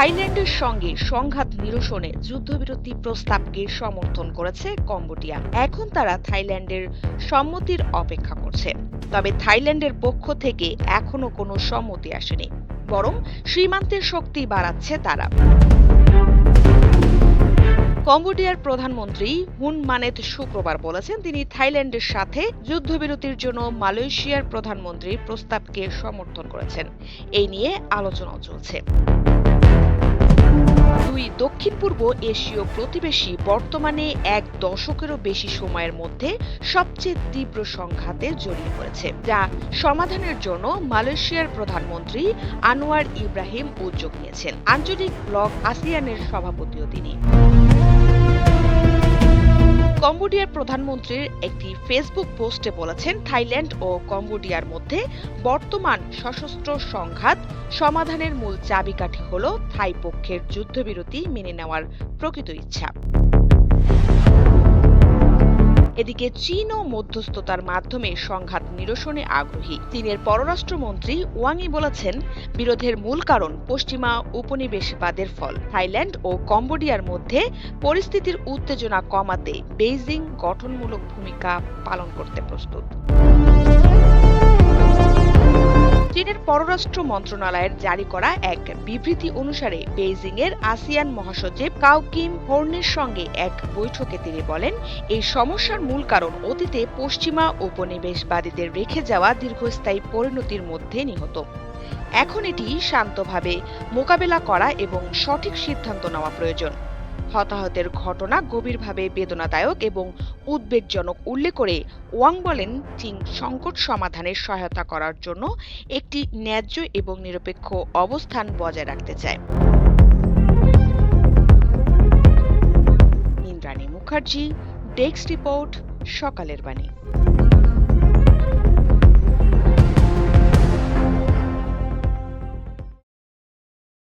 থাইল্যান্ডের সঙ্গে সংঘাত নিরসনে যুদ্ধবিরতি প্রস্তাবকে সমর্থন করেছে কম্বোডিয়া। এখন তারা থাইল্যান্ডের সম্মতির অপেক্ষা করছে। তবে থাইল্যান্ডের পক্ষ থেকে এখনও কোনো সম্মতি আসেনি, বরং সীমান্তের শক্তি বাড়াচ্ছে তারা। কম্বোডিয়ার প্রধানমন্ত্রী হুন মানেত শুক্রবার বলেছেন, তিনি থাইল্যান্ডের সাথে যুদ্ধবিরতির জন্য মালয়েশিয়ার প্রধানমন্ত্রীর প্রস্তাবকে সমর্থন করেছেন। এই নিয়ে আলোচনাও চলছে। দুই দক্ষিণ পূর্ব এশীয় প্রতিবেশী বর্তমানে এক দশকেরও বেশি সময়ের মধ্যে সবচেয়ে তীব্র সংঘাতে জড়িয়ে পড়েছে, যা সমাধানের জন্য মালয়েশিয়ার প্রধানমন্ত্রী আনোয়ার ইব্রাহিম উদ্যোগ নিয়েছেন। আঞ্চলিক ব্লক আসিয়ানের সভাপতিও তিনি। কম্বোডিয়ার প্রধানমন্ত্রীর একটি ফেসবুক পোস্টে বলেছেন, থাইল্যান্ড ও কম্বোডিয়ার মধ্যে বর্তমান সশস্ত্র সংঘাত সমাধানের মূল চাবিকাঠি হল থাই পক্ষের যুদ্ধবিরতি মেনে নেওয়ার প্রকৃত ইচ্ছা। এদিকে চীনও মধ্যস্থতার মাধ্যমে সংঘাত নিরসনে আগ্রহী। চীনের পররাষ্ট্রমন্ত্রী ওয়াংই বলেছেন, বিরোধের মূল কারণ পশ্চিমা উপনিবেশবাদের ফল। থাইল্যান্ড ও কম্বোডিয়ার মধ্যে পরিস্থিতির উত্তেজনা কমাতে বেইজিং গঠনমূলক ভূমিকা পালন করতে প্রস্তুত। চীনের পররাষ্ট্র মন্ত্রণালয়ের জারি করা এক বিবৃতি অনুসারে বেইজিং এর আসিয়ান মহাসচিব কাও কিম হোর্নের সঙ্গে এক বৈঠকে তিনি বলেন, এই সমস্যার মূল কারণ অতীতে পশ্চিমা উপনিবেশবাদীদের রেখে যাওয়া দীর্ঘস্থায়ী পরিণতির মধ্যে নিহত। এখন এটি শান্তভাবে মোকাবেলা করা এবং সঠিক সিদ্ধান্ত নেওয়া প্রয়োজন। হতাহতের ঘটনা গভীরভাবে বেদনাদায়ক এবং উদ্বেগজনক উল্লেখ করে ওয়াং বলেন, চীন সংকট সমাধানে সহায়তা করার জন্য একটি ন্যায্য এবং নিরপেক্ষ অবস্থান বজায় রাখতে চায়। ইন্দ্রাণী মুখার্জি, ডেস্ক রিপোর্ট, সকালের বাণী।